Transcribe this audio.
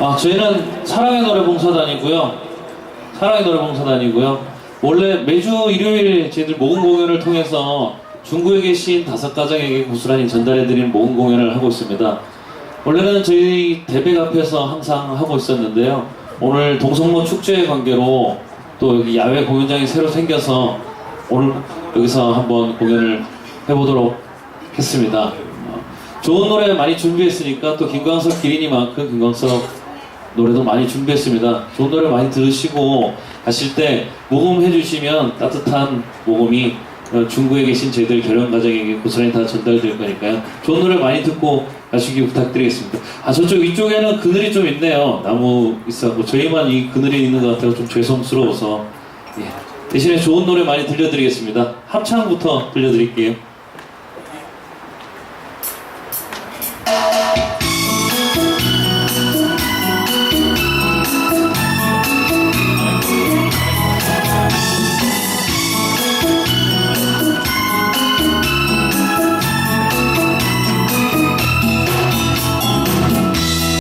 아, 저희는 사랑의 노래 봉사단이고요. 사랑의 노래 봉사단이고요. 원래 매주 일요일 저희들 모금 공연을 통해서 중구에 계신 다섯 가정에게 고스란히 전달해드리는 모금 공연을 하고 있습니다. 원래는 저희 대백 앞에서 항상 하고 있었는데요. 오늘 동성로 축제의 관계로 또 여기 야외 공연장이 새로 생겨서 오늘 여기서 한번 공연을 해보도록 했습니다. 어, 좋은 노래 많이 준비했으니까 또 김광석 기린이만큼 김광석 노래도 많이 준비했습니다. 좋은 노래 많이 들으시고 가실 때 모금해 주시면 따뜻한 모금이 어, 중구에 계신 저희들 결혼 가정에게 고스란히 다 전달될 거니까요. 좋은 노래 많이 듣고 가시기 부탁드리겠습니다. 아 저쪽 위쪽에는 그늘이 좀 있네요. 나무 있어고 저희만 이 그늘이 있는 것 같아서 좀 죄송스러워서 예. 대신에 좋은 노래 많이 들려드리겠습니다. 합창부터 들려드릴게요.